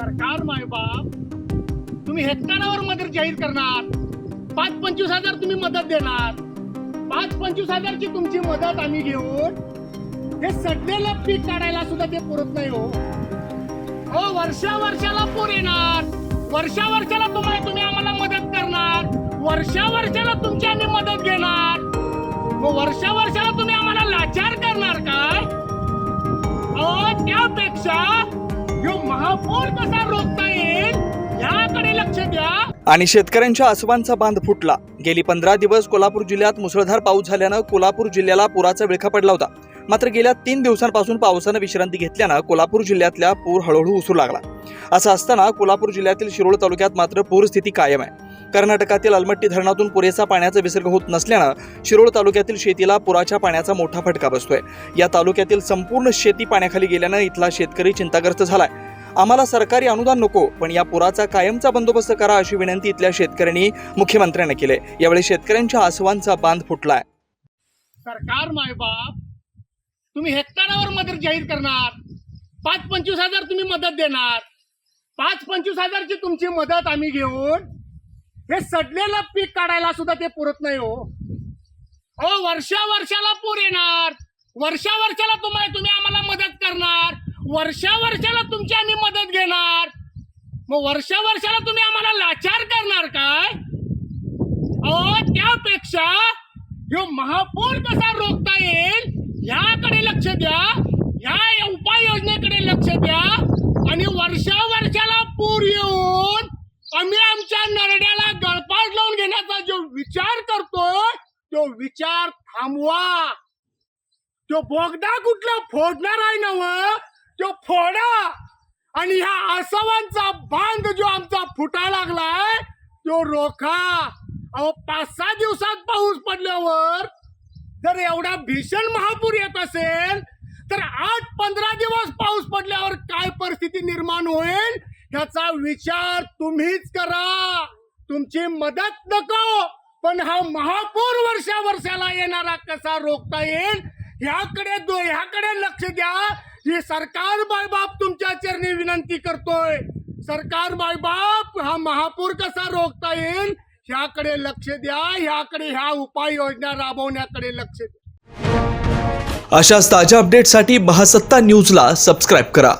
सरकार मायबाप तुम्ही हेक्टरावर मदत जाहीर करणार. पाच पंचवीस हजार तुम्ही मदत देणार. पाच पंचवीस हजारची तुमची मदत आम्ही घेऊन हे सडलेलं पीक काढायला सुद्धा ते पुरत नाही हो. हो वर्षा वर्षाला पूर येणार. वर्षा वर्षाला तुम्हाला तुम्ही आम्हाला मदत करणार. वर्षा वर्षाला तुमची आम्ही मदत घेणार. मग वर्षा वर्षाला तुम्ही आम्हाला लाचार करणार काय? अहो त्यापेक्षा ह्यो कसा रोखता येईल? याकडे लक्ष द्या. आणि शेतकऱ्यांच्या आसवांचा बांध फुटला. गेली पंधरा दिवस कोल्हापूर जिल्ह्यात मुसळधार पाऊस झाल्यानं कोल्हापूर जिल्ह्याला पुराचा विळखा पडला होता. मात्र गेल्या तीन दिवसांपासून पावसानं विश्रांती घेतल्यानं कोल्हापूर जिल्ह्यातल्या पूर हळूहळू उसू लागला. असं असताना कोल्हापूर जिल्ह्यातील शिरोळ तालुक्यात मात्र पूरस्थिती कायम आहे. कर्नाटकातील अलमट्टी धरणातून पुरेसा पाण्याचा विसर्ग होत नसल्यानं शिरोळ तालुक्यातील शेतीला पुराच्या पाण्याचा मोठा फटका बसतोय. या तालुक्यातील संपूर्ण शेती पाण्याखाली गेल्यानं इथला शेतकरी चिंताग्रस्त झालाय. आम्हाला सरकारी अनुदान नको पण या पुराचा कायमचा बंदोबस्त करा अशी विनंती इथल्या शेतकऱ्यांनी मुख्यमंत्र्यांना केली यावेळी शेतकऱ्यांच्या आसवांचा बांध फुटलाय. सरकार मायबाप तुम्ही हेक्टरावर मदत जाहीर करणार. पाच पंचवीस हजार तुम्ही मदत देणार. पाच पंचवीस हजारची तुमची मदत आम्ही घेऊन हे सडलेलं पीक काढायला सुद्धा ते पुरत नाही हो. अहो वर्षा वर्षाला पूर येणार. वर्षा वर्षाला तुम्हाला तुम्ही आम्हाला मदत करणार. वर्षा वर्षाला तुमची आम्ही मदत घेणार मग वर्षा वर्षाला तुम्ही आम्हाला लाचार करणार काय? अहो त्यापेक्षा ह्यो महापूर कसा रोखता येईल याकडे लक्ष द्या या उपाययोजनेकडे लक्ष द्या आणि वर्षा वर्षाला पूर येऊन आम्ही आमच्या नरड्याला गळपास लावून घेण्याचा जो विचार करतोय तो विचार थांबवा. तो बोगदा कुठला फोडणार आहे ना तो फोडा. आणि ह्या आसवांचा बांध जो आमचा फुटा लागलाय तो रोखा. अहो पाच सहा दिवसात पाऊस पडल्यावर जर एवढा भीषण महापूर येत असेल तर आठ पंधरा दिवस पाऊस पडल्यावर काय परिस्थिती निर्माण होईल ह्याचा विचार तुम्हीच करा. तुमची मदत नको पण हा महापूर वर्षा वर्षाला येणारा कसा रोखता येईल ह्याकडे दो ह्याकडे लक्ष द्या. हे सरकार बायबाप तुमच्या चरणी विनंती करतोय. सरकार बायबाप हा महापूर कसा रोखता येईल? ह्याकडे लक्ष द्या ह्याकडे ह्या उपाययोजना राबवण्याकडे लक्ष द्या. अशाच ताज्या अपडेटसाठी महासत्ता न्यूजला सबस्क्राईब करा.